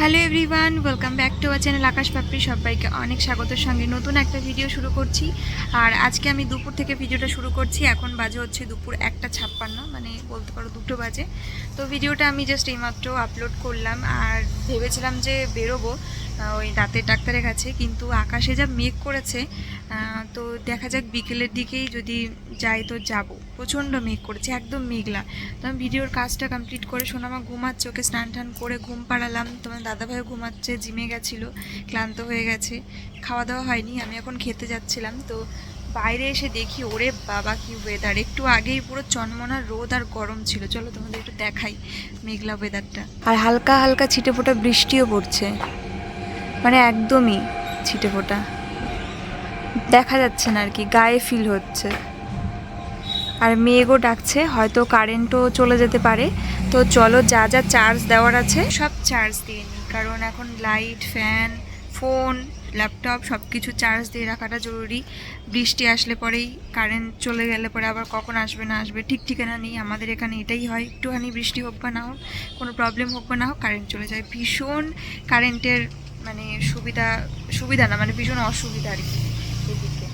Hello everyone welcome back to our channel Akash Papri সবাইকে অনেক স্বাগতের সঙ্গে নতুন একটা ভিডিও শুরু করছি। আর আজকে আমি দুপুর থেকে ভিডিওটা শুরু করছি। এখন বাজে হচ্ছে দুপুর একটা ছাপ্পান্ন মানে বলতে পারো দুটো বাজে। তো ভিডিওটা আমি জাস্ট এইমাত্র আপলোড করলাম। আর ভেবেছিলাম যে বেরোবো। ওই দাঁতের ডাক্তারের কাছে, কিন্তু আকাশে যা মেঘ করেছে তো দেখা যাক বিকেলের দিকেই যদি যাই তো যাব। প্রচণ্ড মেঘ করেছে, একদম মেঘলা। তো আমি ভিডিওর কাজটা কমপ্লিট করে সোনামা ঘুমাচ্ছে, ওকে স্নান টান করে ঘুম পাড়ালাম। তোমার দাদাভাইও ঘুমাচ্ছে, জিমে গেছিল, ক্লান্ত হয়ে গেছে। খাওয়া দাওয়া হয়নি, আমি এখন খেতে যাচ্ছিলাম। তো বাইরে এসে দেখি, ওরে বাবা, কি ওয়েদার একটু আগেই পুরো চনমনা রোদ আর গরম ছিল। চলো তোমাদের একটু দেখাই মেঘলা ওয়েদারটা আর হালকা হালকা ছিটে ফোটা বৃষ্টিও পড়ছে। মানে একদমই ছিটে ফোটা। দেখা যাচ্ছে না আর কি, গায়ে ফিল হচ্ছে। আর মেঘও ডাকছে, হয়তো কারেন্টও চলে যেতে পারে। তো চলো যা যা চার্জ দেওয়ার আছে, সব চার্জ দিয়ে নিই। কারণ এখন লাইট ফ্যান ফোন ল্যাপটপ সব কিছু চার্জ দিয়ে রাখাটা জরুরি। বৃষ্টি আসলে পরেই কারেন্ট চলে গেলে পরে আবার কখন আসবে না আসবে, ঠিক ঠিকানা নেই। আমাদের এখানে এটাই হয়, একটুখানি বৃষ্টি হোক বা না হোক, কোনো প্রবলেম হোক বা না হোক কারেন্ট চলে যায়। ভীষণ কারেন্টের মানে সুবিধা সুবিধা না মানে ভীষণ অসুবিধা আর কি এদিকে।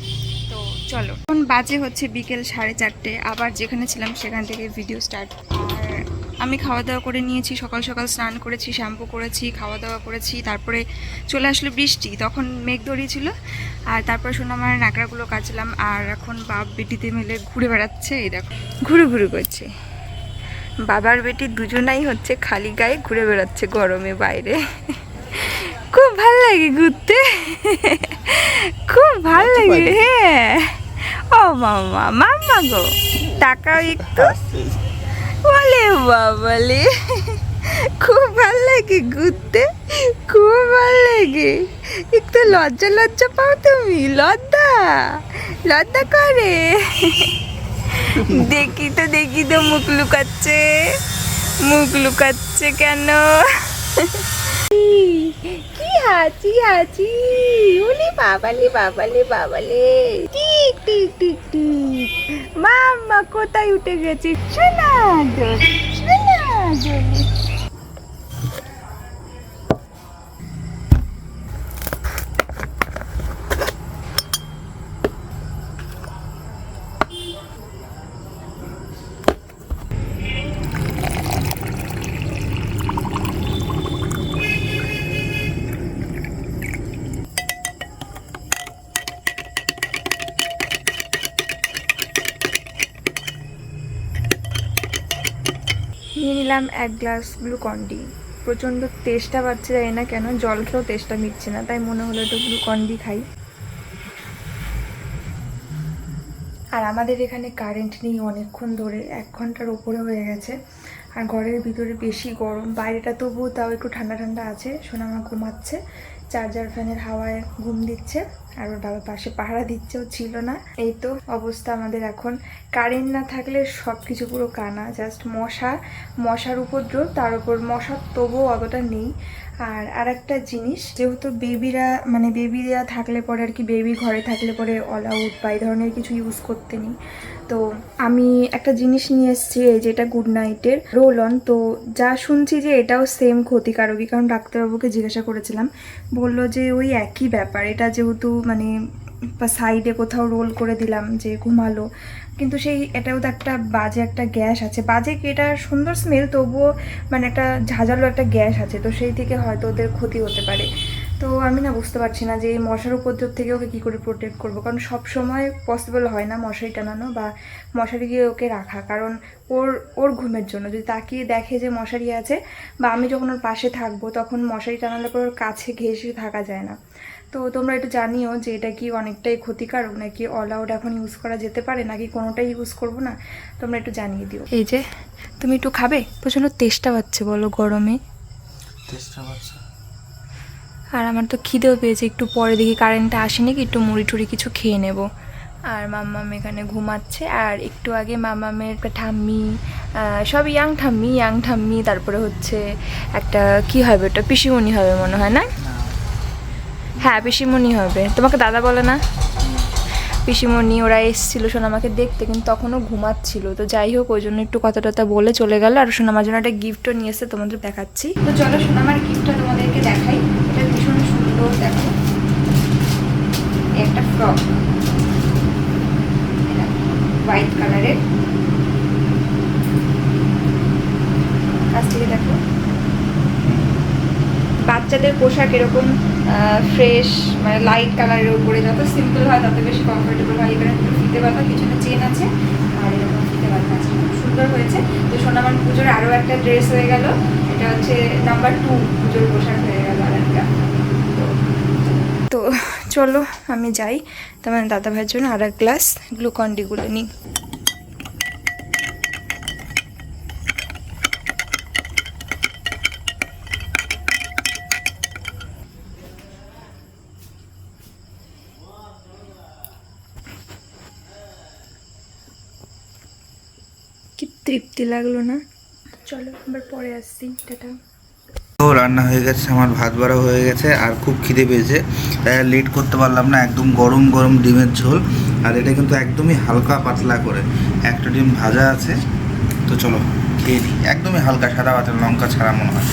তো চলো। এখন বাজে হচ্ছে বিকেল সাড়ে চারটে, আবার যেখানে ছিলাম সেখান থেকে ভিডিও স্টার্ট আর আমি খাওয়া দাওয়া করে নিয়েছি, সকাল সকাল স্নান করেছি শ্যাম্পু করেছি খাওয়া দাওয়া করেছি, তারপরে চলে আসলো বৃষ্টি। তখন মেঘ ধরিয়েছিল, আর তারপরে শোনো আমার নাকড়াগুলো কাচলাম, আর এখন বাপ বেটিতে মিলে ঘুরে বেড়াচ্ছে, এই দেখো। ঘুরে ঘুরে করছে। বাবার বেটি দুজনাই হচ্ছে খালি গায়ে ঘুরে বেড়াচ্ছে গরমে বাইরে। খুব ভালো লাগে ঘুরতে। খুব ভালো লাগে হ্যাঁ। ও মামা মাম্মা গো টাকাও একটু। বলে বাবালে খুব ভালো লাগে ঘুরতে খুব ভালো লাগে। একটু লজ্জা লজ্জা পাও তুমি লজ্জা লজ্জা করে। দেখি তো দেখি তো মুখ লুকাচ্ছে মুখ লুকাচ্ছে কেন? কি আছি। উলি বাবালে বাবালে বাবালে। টিক টিক টিক টিক। মাম্মা, কোথায় উঠে গেছে? শোনা শোনা নিলাম এক গ্লাস গ্লুকন ডি প্রচণ্ড তেষ্টা পাচ্ছে জানি না কেন, জল খেয়েও তেষ্টা মিটছে না, তাই মনে হলো একটু গ্লুকন ডি খাই। আর আমাদের এখানে কারেন্ট নেই অনেকক্ষণ ধরে, এক ঘণ্টার ওপরে হয়ে গেছে। আর ঘরের ভিতরে বেশি গরম, বাইরেটা তবুও তাও একটু ঠান্ডা ঠান্ডা আছে, সোনামা ঘুমাচ্ছে, চার্জার ফ্যানের হাওয়ায় ঘুম দিচ্ছে। আর ওর বাবা পাশে পাহারা দিচ্ছেও ছিল না। এই তো অবস্থা আমাদের এখন। কারেন্ট না থাকলে সব কিছু পুরো কানা জাস্ট মশা, মশার উপদ্রব, তার উপর মশার তবুও অতটা নেই। আর আর একটা জিনিস, যেহেতু বেবিরা মানে বেবিরা থাকলে পরে আর কি বেবি ঘরে থাকলে পরে অল আউট বা এই ধরনের কিছু ইউজ করতে নেই। তো আমি একটা জিনিস নিয়ে এসেছি, এই যে এটা গুড নাইটের রোল অন তো যা শুনছি যে এটাও সেম ক্ষতিকারকই, কারণ ডাক্তারবাবুকে জিজ্ঞাসা করেছিলাম। বলল যে ওই একই ব্যাপার, এটা যেহেতু মানে সাইডে কোথাও রোল করে দিলাম যে ঘুমালো। কিন্তু সেই এটাও তো একটা বাজে একটা গ্যাস আছে। বাজে কি এটা সুন্দর স্মেল তবুও মানে একটা ঝাঁঝালো একটা গ্যাস আছে। তো সেই থেকে হয়তো ওদের ক্ষতি হতে পারে। তো আমি না বুঝতে পারছি না যে এই মশার উপদ্রব থেকে ওকে কী করে প্রোটেক্ট করব? কারণ সব সময় পসিবল হয় না মশারি টানানো বা মশারি গিয়ে ওকে রাখা। কারণ ওর ওর ঘুমের জন্য। যদি তাকিয়ে দেখে যে মশারি আছে বা আমি যখন ওর পাশে থাকব, তখন মশারি টানালে পর ওর কাছে ঘেঁষে থাকা যায় না। তো তোমরা একটু জানিও যে এটা কি অনেকটাই ক্ষতিকারক নাকি অল আউট এখন ইউজ করা যেতে পারে নাকি কোনোটাই ইউজ করব না? তোমরা একটু জানিয়ে দিও। এই যে তুমি একটু খাবে? প্রচণ্ড তেষ্টা পাচ্ছে বলো গরমে। আর আমার তো খিদেও পেয়েছে একটু পরে দেখি কারেন্টটা আসেনি কি একটু মুড়ি টুড়ি কিছু খেয়ে নেব। আর মাম্মাম এখানে ঘুমাচ্ছে আর একটু আগে মাম্মামের একটা ঠাম্মি সব ইয়াং ঠাম্মি ইয়াং ঠাম্মি তারপরে হচ্ছে একটা কি হবে ওটা পিসিমণি হবে মনে হয় না। হ্যাঁ পিসিমণি হবে। তোমাকে দাদা বলে না? পিসিমণি, ওরা এসেছিল সোনামাকে দেখতে, কিন্তু তখনও ঘুমাচ্ছিল। তো যাই হোক, ওই জন্য একটু কথা টথা বলে চলে গেল। আর সোনামার জন্য একটা গিফটও নিয়ে এসে তোমাদের দেখাচ্ছি। তো চলো সোনামার গিফটটা তোমাদেরকে দেখাই। এটা ভীষণ সুন্দর, দেখো। একটা ফ্রক হোয়াইট কালারের কাছ থেকে দেখো। বাচ্চাদের পোশাক এরকম ফ্রেশ মানে লাইট কালারের উপরে যত সিম্পল হয় তত বেশি কমফোর্টেবল হয়। এখানে ফিতে বাঁধা, পিছনে চেন আছে, আর এরকম ফিতে বাঁধা আছে। খুব সুন্দর হয়েছে। তো সোনামান পুজোর আরও একটা ড্রেস হয়ে গেল, এটা হচ্ছে নাম্বার টু পুজোর পোশাক হয়ে গেল আর একটা। তো চলো, আমি যাই। তোমার দাদা ভাইয়ের জন্য আর এক গ্লাস গ্লুকন ডিগুলো নিই। তৃপ্তি লাগল না। চলো আবার পরে আসছি টাটা। তো রান্না হয়ে গেছে আমার ভাত বাড়া হয়ে গেছে আর খুব খিদে পেয়েছে তাই আর লেট করতে পারলাম না একদম গরম গরম ডিমের ঝোল আর এটা কিন্তু একদমই হালকা পাতলা করে একটা ডিম ভাজা আছে তো চলো খেয়ে নিই একদমই হালকা সাদা ভাতের লঙ্কা ছাড়া মনে হয়।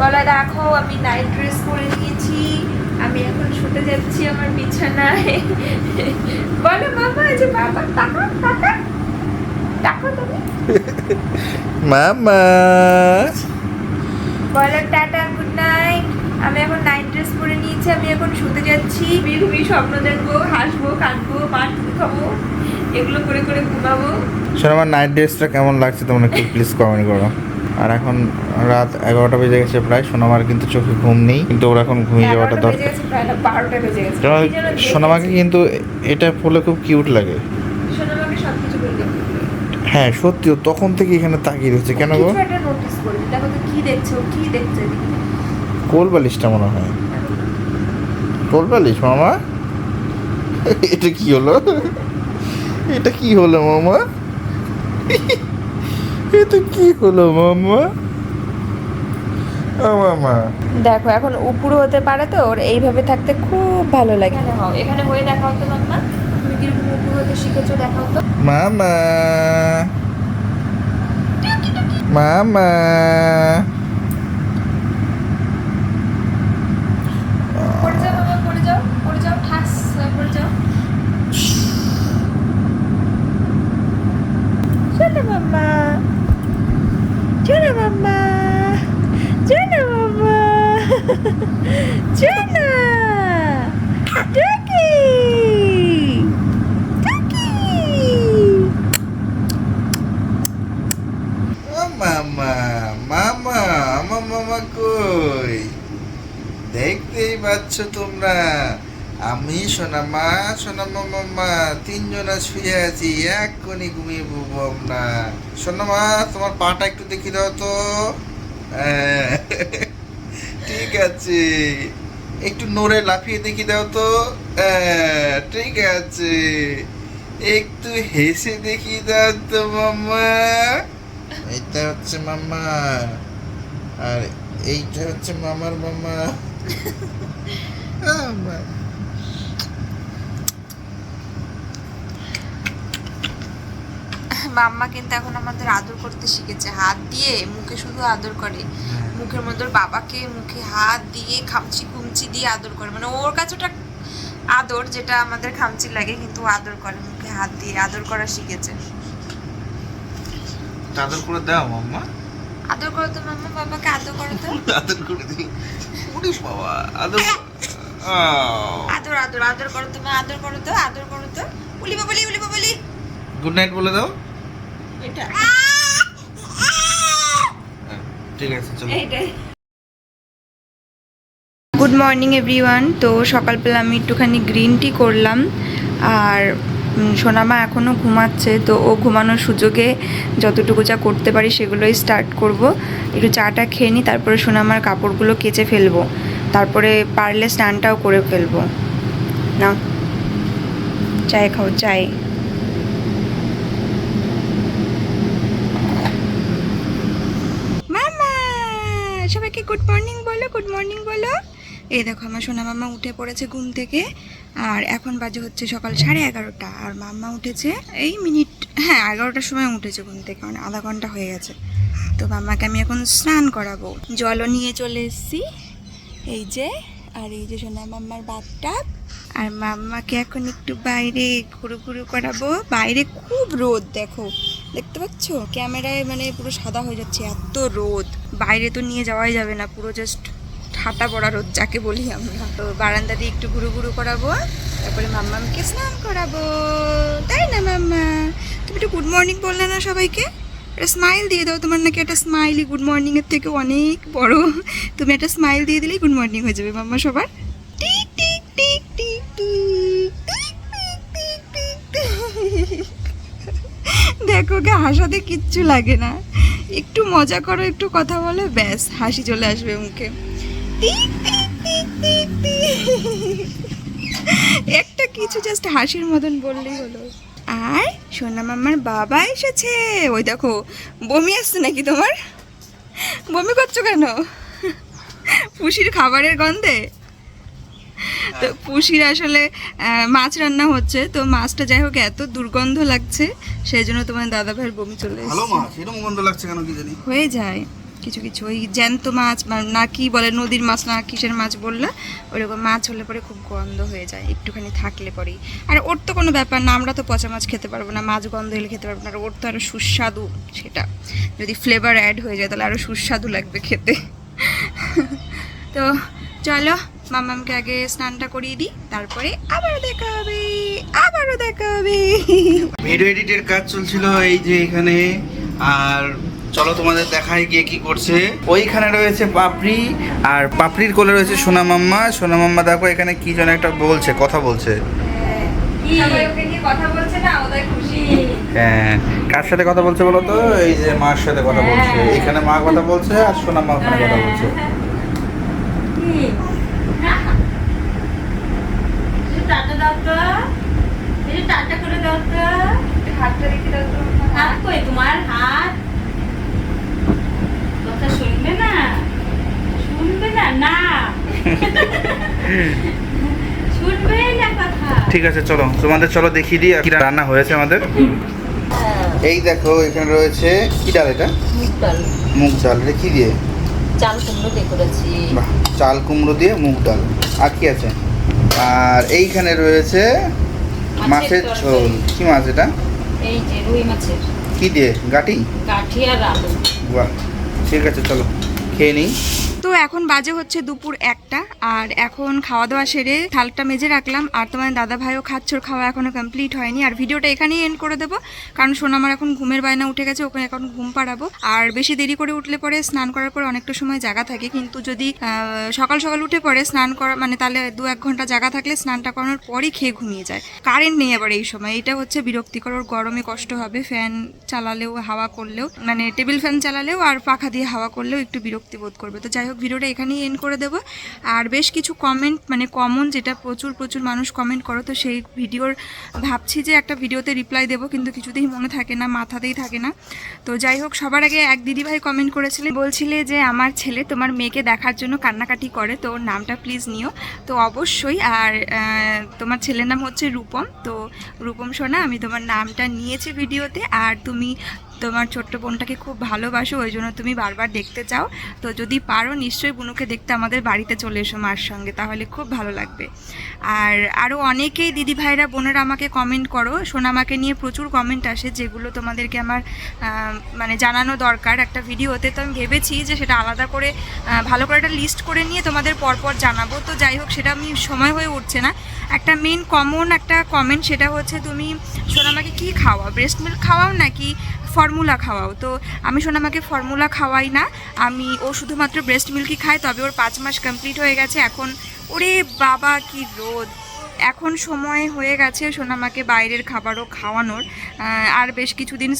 বলা দেখো আমি নাইট ড্রেস পরে নিয়েছি। আমি এখন শুতে যাচ্ছি আমার বিছানায়। বলো মামা যে বাবা টাকা টাকা টাকা তুমি। মামা। বলো টাটা গুড নাইট আমি এখন নাইট ড্রেস পরে নিয়েছি আমি এখন শুতে যাচ্ছি। বিঘুমি স্বপ্ন দেখব হাসবো কাঁদবো টুকু খাব এগুলো করে করে ঘুমাবো। শোনো আমার নাইট ড্রেসটা কেমন লাগছে তোমরা একটু প্লিজ কমেন্ট করো। আর এখন রাত এগারোটা বেজে গেছে প্রায় সোনামার কিন্তু চোখে ঘুম নেই কিন্তু ওর এখন ঘুমিয়ে যাওয়াটা দরকার। সোনামাকে কিন্তু এটা পরলে খুব কিউট লাগে। হ্যাঁ সত্যিও তখন থেকে এখানে তাকিয়ে রয়েছে। কেন গো? কোল বালিশটা মনে হয়। কোল বালিশ মামা? এটা কি হলো? এটা কি হলো মামা? এটা কি হলো মামা ও মামা দেখো এখন উপরে হতে পারে তো ওর এইভাবে থাকতে খুব ভালো লাগে। এখানে এখানে হয়ে দেখাও তো মাম্মা। তুমি কীরকম উপরে হতে শিখেছো দেখাও তো। মামা মামা পড়ে যাও মামা পড়ে যাও পড়ে যাও ঠাস হয়ে পড়ে যাও চলো মাম্মা চলো মাম্মা চলো মাম্মা চলো টুকি টুকি ও মামা মামা আমার মামা কই দেখতেই পাচ্ছ তোমরা। আমি সোনা মা সোনামা মামা তিনজনা শুয়ে আছি এক ঘুমিয়ে পড়ব আমরা। সোনামা তোমার পাটা একটু দেখি দাও তো। হ্যাঁ, ঠিক আছে। একটু নড়ে লাফিয়ে দেখি দাও তো। হ্যাঁ, ঠিক আছে। একটু হেসে দেখি দাও তো মামা এটা হচ্ছে মামা আর এইটা হচ্ছে মামার মামা মাম্মা কিন্তু এখন আমাদের আদর করতে শিখেছে। হাত দিয়ে মুখে শুধু আদর করে। মুখের মধ্যে বাবাকে মুখে হাত দিয়ে খামচি খুমচি দিয়ে আদর করে। মানে ওর কাছে ওটা আদর যেটা আমাদের খামচি লাগে কিন্তু আদর করে মুখে হাত দিয়ে আদর করা শিখেছে। আদর করে দাও মাম্মা। আদর করো তো মাম্মা বাবাকে আদর করো তো। আদর করে দিই। ওরে বাবা আদর আদর আদর আদর করো তো মা আদর করো তো আদর করো তো। উলি বাবলি উলি বাবলি। গুড নাইট বলে দাও। এটা। ঠিক আছে চলো। এইটাই। গুড মর্নিং এভরিওয়ান তো সকালবেলা আমি একটুখানি গ্রিন টি করলাম আর সোনামা এখনও ঘুমাচ্ছে তো ও ঘুমানোর সুযোগে যতটুকু যা করতে পারি সেগুলোই স্টার্ট করব। একটু চাটা খেয়ে নিই তারপরে সোনামার কাপড়গুলো কেচে ফেলব। তারপরে পারলে স্নানটাও করে ফেলব। না চায় খাও চাই মামা সবাইকে গুড মর্নিং বল মর্নিং বলো। এই দেখো আমার সোনা মাম্মা উঠে পড়েছে ঘুম থেকে, আর এখন বাজে হচ্ছে সকাল সাড়ে এগারোটা, আর মাম্মা উঠেছে এই মিনিট হ্যাঁ এগারোটার সময় উঠেছে ঘুম থেকে মানে আধা ঘণ্টা হয়ে গেছে। তো মাম্মাকে আমি এখন স্নান করাবো। জলও নিয়ে চলে এসেছি, এই যে, আর এই যে সোনা মাম্মার বাথটাব, আর মাম্মাকে এখন একটু বাইরে ঘুরু ঘুরু করাবো। বাইরে খুব রোদ, দেখো। দেখতে পাচ্ছ? ক্যামেরায় মানে পুরো সাদা হয়ে যাচ্ছে, এত রোদ। বাইরে তো নিয়ে যাওয়াই যাবে না, পুরো জাস্ট ঠাটা পড়া রোদ যাকে বলি আমরা। তো বারান্দা দিয়ে একটু ঘুরু ঘুরু করাবো, তারপরে মাম্মামকে স্নান করাবো। তাই না, মাম্মা? তুমি একটু গুড মর্নিং বললে না সবাইকে? একটা স্মাইল দিয়ে দাও, তোমার নাকি একটা স্মাইলই গুড মর্নিংয়ের থেকে অনেক বড়। তুমি একটা স্মাইল দিয়ে দিলেই গুড মর্নিং হয়ে যাবে, মাম্মা, সবার। দেখো ওকে হাসাতে কিচ্ছু লাগে না। একটু মজা করো, একটু কথা বলো, ব্যাস, হাসি চলে আসবে মুখে। একটা কিছু জাস্ট হাসির মতন বললেই হলো। আর সোনা মামার বাবা এসেছে। ওই দেখো, বমি আসছে নাকি তোমার? বমি করছ কেন? পুষির খাবারের গন্ধে? তো পুষির আসলে মাছ রান্না হচ্ছে তো মাছটা যাই হোক এত দুর্গন্ধ লাগছে সেই জন্য তোমার দাদা ভাইয়ের বমি চলে ভালো মাছ এরকম গন্ধ লাগছে কেন কি জানি? হয়ে যায় কিছু কিছু ওই জ্যান্ত মাছ না কি বলে নদীর মাছ না কিসের মাছ বললে ওরকম মাছ হলে পরে খুব গন্ধ হয়ে যায় একটুখানি থাকলে পরেই। আর ওর তো কোনো ব্যাপার না আমরা তো পচা মাছ খেতে পারব না মাছ গন্ধ হলে খেতে পারব না আর ওর তো আরও সুস্বাদু সেটা। যদি ফ্লেভার অ্যাড হয়ে যায় তাহলে আরও সুস্বাদু লাগবে খেতে। তো চলো মামামকে আগে স্নানটা করিয়ে দিই তারপরে আবারও দেখা হবে আবারও দেখা হবে। ভিডিও এডিটের কাজ চলছিল এই যে এখানে আর চলো তোমাদের দেখাই গিয়ে কি করছে। ওইখানে রয়েছে পাপড়ি আর পাপড়ির কোলে রয়েছে সোনা মাম্মা। সোনা মাম্মা দেখো এখানে কি যেন একটা বলছে কথা বলছে। হ্যাঁ কার সাথে কথা বলছে বলো তো? এই যে মার সাথে কথা বলছে। এখানে মা কথা বলছে আর সোনা মা ওখানে কথা বলছে টাটা দাও তো এই টাটা করে দাও তো। হাতটা রেখে দাও তো। হাত কই? তোমার হাত? কথা শুনবে না? শুনবে না? না। শুনবে না কথা? ঠিক আছে চলো। তোমাদের চলো দেখিয়ে দিই কি রান্না হয়েছে আমাদের। এই দেখো এখানে রয়েছে কি ডাল এটা? মুগ ডাল। মুগ ডাল এটা কি দিয়ে? চাল কুমড়ো দিয়ে করেছি। চাল কুমড়ো দিয়ে মুগ ডাল। আর কি আছে? আর এইখানে রয়েছে মাছের ঝোল কি মাছ এটা? এই যে রুই মাছের। কি দিয়ে? গাটি গাঠি আর আলু। বাহ ঠিক আছে চলো খেয়ে নিই। তো এখন বাজে হচ্ছে দুপুর একটা, আর এখন খাওয়া দাওয়া সেরে থালটা মেজে রাখলাম। আর তোমার দাদা ভাইও খাচ্ছর, খাওয়া এখনও কমপ্লিট হয়নি। আর ভিডিওটা এখানেই এন্ড করে দেবো, কারণ সোনামার এখন ঘুমের বায়না উঠে গেছে ওখানে এখন ঘুম পাড়াবো। আর বেশি দেরি করে উঠলে পরে স্নান করার পর অনেকটা সময় জায়গা থাকে। কিন্তু যদি সকাল সকাল উঠে পরে স্নান করা মানে তাহলে দু এক ঘণ্টা জায়গা থাকলে স্নানটা করানোর পরই খেয়ে ঘুমিয়ে যায়। কারেন্ট নেই আবার এই সময়। এটা হচ্ছে বিরক্তিকর, ওর গরমে কষ্ট হবে। ফ্যান চালালেও, হাওয়া করলেও মানে টেবিল ফ্যান চালালেও আর পাখা দিয়ে হাওয়া করলেও একটু বিরক্তি বোধ করবে। তো যাই হোক ভিডিওটা এখানেই এন্ড করে দেবো। আর বেশ কিছু কমেন্ট মানে কমন যেটা প্রচুর প্রচুর মানুষ কমেন্ট করো, তো সেই ভিডিওর ভাবছি যে একটা ভিডিওতে রিপ্লাই দেবো, কিন্তু কিছুতেই মনে থাকে না, মাথাতেই থাকে না। তো যাই হোক সবার আগে এক দিদিভাই কমেন্ট করেছিলেন, বলছিলে যে আমার ছেলে তোমার মেয়েকে দেখার জন্য কান্নাকাটি করে, তো ওর নামটা প্লিজ নিও। তো অবশ্যই, আর তোমার ছেলের নাম হচ্ছে রূপম, তো রূপম সোনা, আমি তোমার নামটা নিয়েছি ভিডিওতে, আর তুমি তোমার ছোট্ট বোনটাকে খুব ভালোবাসো, ওই জন্য তুমি বারবার দেখতে চাও। তো যদি পারো, নিশ্চয়ই বুনুকে দেখতে আমাদের বাড়িতে চলে এসো মার সঙ্গে, তাহলে খুব ভালো লাগবে। আর আরও অনেকেই দিদি ভাইরা, বোনেরা আমাকে কমেন্ট করো। সোনামাকে নিয়ে প্রচুর কমেন্ট আসে, যেগুলো তোমাদেরকে আমার মানে জানানো দরকার একটা ভিডিওতে। তো আমি ভেবেছি যে সেটা আলাদা করে ভালো করে একটা লিস্ট করে নিয়ে তোমাদের পরপর জানাব। তো যাই হোক, সেটা আমি সময় হয়ে উঠছে না। একটা মেন কমন একটা কমেন্ট সেটা হচ্ছে তুমি সোনামাকে কি খাওয়া ব্রেস্ট মিল্ক খাওয়াও নাকি ফর্মুলা খাওয়াও। তো আমি সোনামাকে ফর্মুলা খাওয়াই না। আমি, ও শুধুমাত্র ব্রেস্ট মিল্কই খায়, তবে ওর পাঁচ মাস কমপ্লিট হয়ে গেছে। এখন ওরে বাবা, কি রোদ। এখন সময় হয়ে গেছে সোনামাকে বাইরের খাবারও খাওয়ানোর। আর বেশ কিছুদিন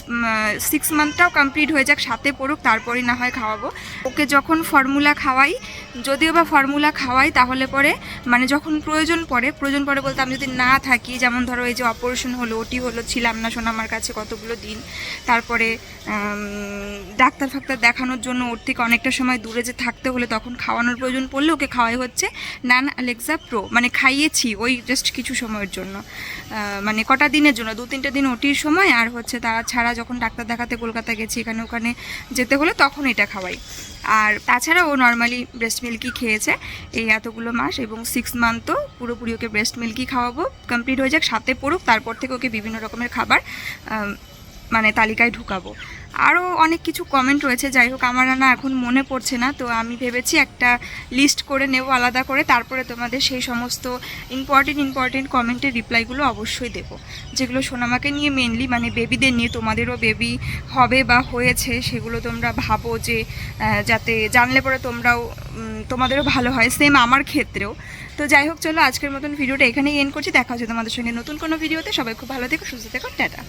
সিক্স মান্থটাও কমপ্লিট হয়ে যাক, সাথে পড়ুক, তারপরেই না হয় খাওয়াবো। ওকে যখন ফর্মুলা খাওয়াই, যদিও বা ফর্মুলা খাওয়াই, তাহলে পরে মানে যখন প্রয়োজন পড়ে প্রয়োজন পড়ে বলতে আমি যদি না থাকি, যেমন ধরো এই যে অপারেশন হলো, ওটি হলো, ছিলাম না সোনামার কাছে কতগুলো দিন, তারপরে ডাক্তার ফাক্তার দেখানোর জন্য ওর থেকে অনেকটা সময় দূরে যে থাকতে হলে তখন খাওয়ানোর প্রয়োজন পড়লে ওকে খাওয়াই হচ্ছে নান আলেক্সা প্রো মানে খাইয়েছি, ওই জাস্ট কিছু সময়ের জন্য। মানে কটা দিনের জন্য? দু, তিনটে দিন ওটির সময় আর হচ্ছে তারা ছাড়া যখন ডাক্তার দেখাতে কলকাতা গেছি, এখানে ওখানে যেতে হলে তখন এটা খাওয়াই। আর তাছাড়া ও নর্মালি ব্রেস্ট মিল্কই খেয়েছে এই এতগুলো মাস এবং সিক্স মান্থ তো পুরোপুরি ওকে ব্রেস্ট মিল্কই খাওয়াবো। কমপ্লিট হয়ে যাক, সাথে পড়ুক, তারপর থেকে ওকে বিভিন্ন রকমের খাবার মানে তালিকায় ঢুকাবো। আরও অনেক কিছু কমেন্ট রয়েছে, যাই হোক আমার না এখন মনে পড়ছে না, তো আমি ভেবেছি একটা লিস্ট করে নেব আলাদা করে, তারপরে তোমাদের সেই সমস্ত ইম্পর্টেন্ট ইম্পর্টেন্ট কমেন্টের রিপ্লাইগুলো অবশ্যই দেবো, যেগুলো সোনামাকে নিয়ে মেনলি মানে বেবিদের নিয়ে তোমাদেরও বেবি হবে বা হয়েছে, সেগুলো তোমরা ভাবো যে যাতে জানলে পরে তোমরাও তোমাদেরও ভালো হয় সেম আমার ক্ষেত্রেও। তো যাই হোক, চলো আজকের মতন ভিডিওটা এখানেই এন্ড করছি, দেখা হচ্ছে তোমাদের সঙ্গে নতুন কোনো ভিডিওতে সবাই খুব ভালো থেকো, সুস্থ থেকো, টাটা।